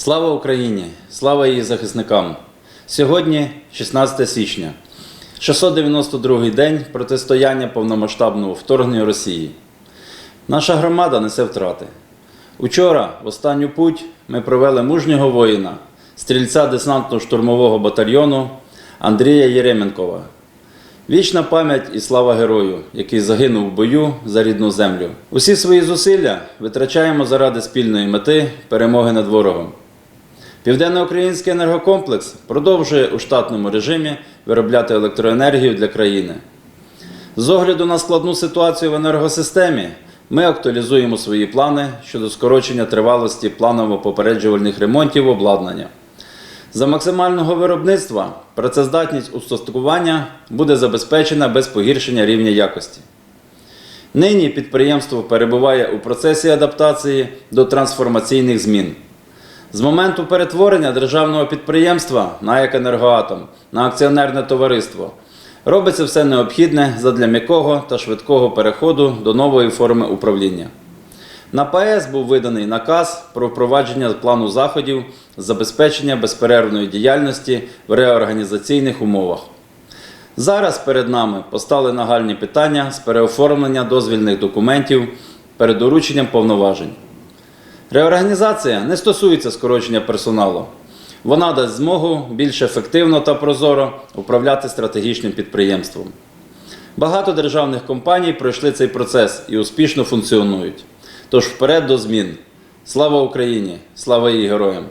Слава Україні! Слава її захисникам! Сьогодні 16 січня, 692-й день протистояння повномасштабного вторгнення Росії. Наша громада несе втрати. Учора, в останню путь, ми провели мужнього воїна, стрільця десантно-штурмового батальйону Андрія Єременкова. Вічна пам'ять і слава герою, який загинув в бою за рідну землю. Усі свої зусилля витрачаємо заради спільної мети перемоги над ворогом. Південноукраїнський енергокомплекс продовжує у штатному режимі виробляти електроенергію для країни. З огляду на складну ситуацію в енергосистемі, ми актуалізуємо свої плани щодо скорочення тривалості планово-попереджувальних ремонтів обладнання. За максимального виробництва працездатність устаткування буде забезпечена без погіршення рівня якості. Нині підприємство перебуває у процесі адаптації до трансформаційних змін. З моменту перетворення державного підприємства на «ЕК «Енергоатом» на акціонерне товариство робиться все необхідне задля м'якого та швидкого переходу до нової форми управління. На ПАЕС був виданий наказ про впровадження плану заходів з забезпечення безперервної діяльності в реорганізаційних умовах. Зараз перед нами постали нагальні питання з переоформлення дозвільних документів перед дорученням повноважень. Реорганізація не стосується скорочення персоналу. Вона дасть змогу більш ефективно та прозоро управляти стратегічним підприємством. Багато державних компаній пройшли цей процес і успішно функціонують. Тож вперед до змін. Слава Україні! Слава її героям!